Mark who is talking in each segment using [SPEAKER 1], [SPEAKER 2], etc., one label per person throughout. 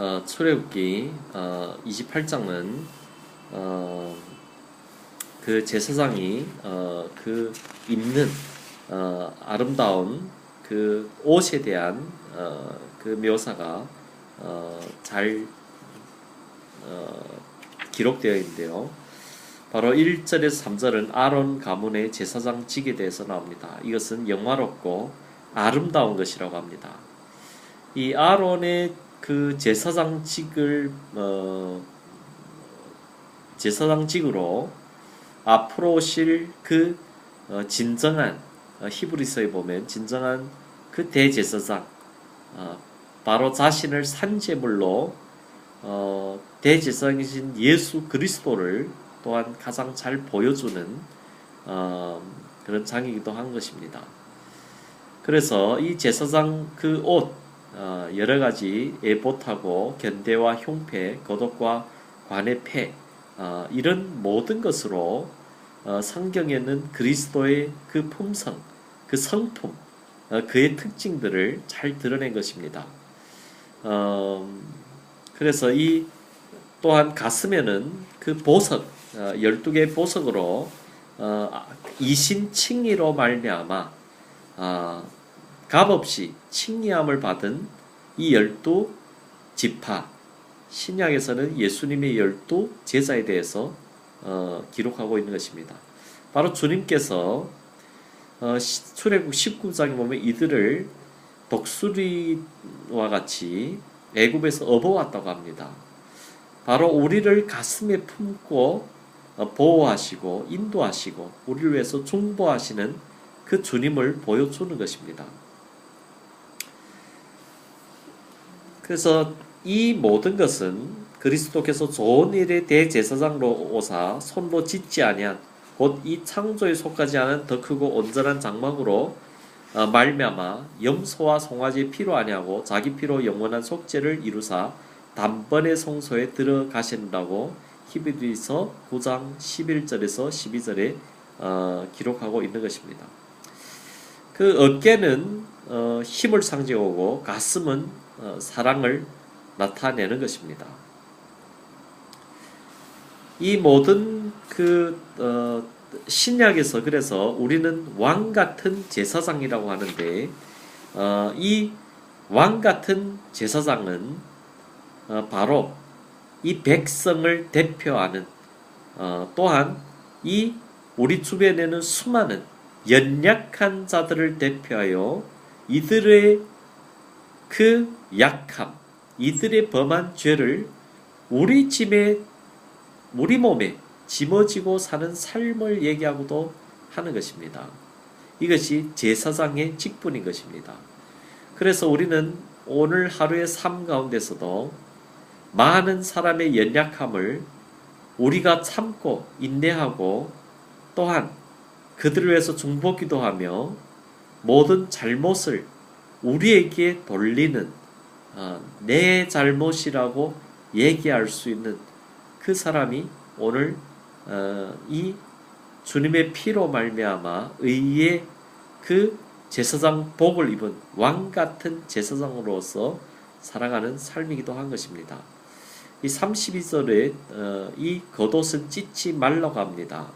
[SPEAKER 1] 어, 출애굽기 어, 28장은 어, 그 제사장이 어, 그 입는 어, 아름다운 그 옷에 대한 어, 그 묘사가 어, 잘 어, 기록되어 있는데요. 바로 1절에서 3절은 아론 가문의 제사장 직에 대해서 나옵니다. 이것은 영화롭고 아름다운 것이라고 합니다. 이 아론의 그 제사장 직을 어, 제사장 직으로 앞으로 오실 그 어, 진정한 어, 히브리서에 보면 진정한 그 대제사장 어, 바로 자신을 산제물로 어, 대제사장이신 예수 그리스도를 또한 가장 잘 보여주는 어, 그런 장이기도 한 것입니다. 그래서 이 제사장 그 옷, 어, 여러 가지 에봇하고 견대와 흉패, 거독과 관의 패, 어, 이런 모든 것으로 어, 성경에는 그리스도의 그 품성, 그 성품, 어, 그의 특징들을 잘 드러낸 것입니다. 어, 그래서 이 또한 가슴에는 그 보석, 어, 12개의 보석으로 어, 이신칭의로 말미암아 아, 값없이 칭의함을 받은 이 열두 지파 신약에서는 예수님의 열두 제자에 대해서 어, 기록하고 있는 것입니다. 바로 주님께서 어, 시- 출애굽 19장에 보면 이들을 독수리와 같이 애굽에서 업어왔다고 합니다. 바로 우리를 가슴에 품고 어, 보호하시고 인도하시고 우리를 위해서 중보하시는 그 주님을 보여주는 것입니다. 그래서 이 모든 것은 그리스도께서 좋은 일의 대제사장으로 오사 손로 짓지 아니한 곧 이 창조에 속하지 않은 더 크고 온전한 장막으로 어, 말미암아 염소와 송아지 피로 아니하고 자기 피로 영원한 속죄를 이루사 단번에 성소에 들어가신다고 히브리서 9장 11절에서 12절에 어, 기록하고 있는 것입니다. 그 어깨는 어, 힘을 상징하고 가슴은 어, 사랑을 나타내는 것입니다. 이 모든 그 어, 신약에서 그래서 우리는 왕 같은 제사장이라고 하는데 어, 이왕 같은 제사장은 어, 바로 이 백성을 대표하는 어, 또한 이 우리 주변에는 수많은 연약한 자들을 대표하여 이들의 그 약함, 이들의 범한 죄를 우리 집에 우리 몸에 짊어지고 사는 삶을 얘기하고도 하는 것입니다. 이것이 제사장의 직분인 것입니다. 그래서 우리는 오늘 하루의 삶 가운데서도 많은 사람의 연약함을 우리가 참고 인내하고 또한 그들을 위해서 중보기도 하며 모든 잘못을 우리에게 돌리는 어, 내 잘못이라고 얘기할 수 있는 그 사람이 오늘 어, 이 주님의 피로 말미암아 의의 그 제사장 복을 입은 왕 같은 제사장으로서 살아가는 삶이기도 한 것입니다. 이 32절에 어, 이 겉옷은 찢지 말라고 합니다.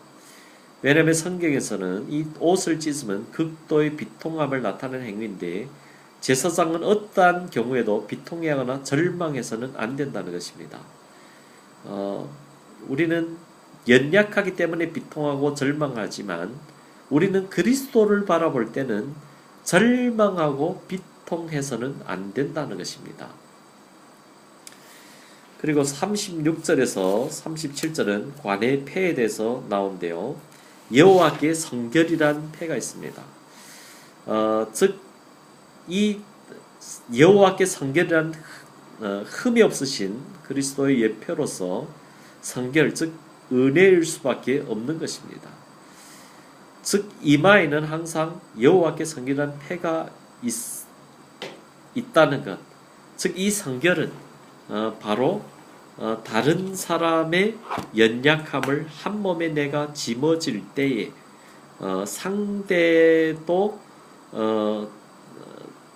[SPEAKER 1] 왜냐하면 성경에서는 이 옷을 찢으면 극도의 비통함을 나타내는 행위인데 제사장은 어떠한 경우에도 비통해하거나 절망해서는 안 된다는 것입니다. 어, 우리는 연약하기 때문에 비통하고 절망하지만 우리는 그리스도를 바라볼 때는 절망하고 비통해서는 안 된다는 것입니다. 그리고 36절에서 37절은 관의 폐에 대해서 나온대요. 여호와께 성결이란 폐가 있습니다. 어, 즉이 여호와께 성결이란 어, 흠이 없으신 그리스도의 예표로서 성결 즉 은혜일 수밖에 없는 것입니다. 즉 이마에는 항상 여호와께 성결한 폐가 있, 있다는 것. 즉 이 성결은 어, 바로 어, 다른 사람의 연약함을 한 몸에 내가 짊어질 때에 어, 상대도 어,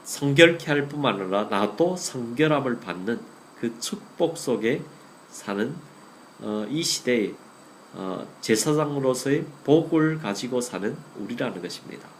[SPEAKER 1] 성결케 할 뿐만 아니라 나도 성결함을 받는 그 축복 속에 사는 어, 이 시대에 어, 제사장으로서의 복을 가지고 사는 우리라는 것입니다.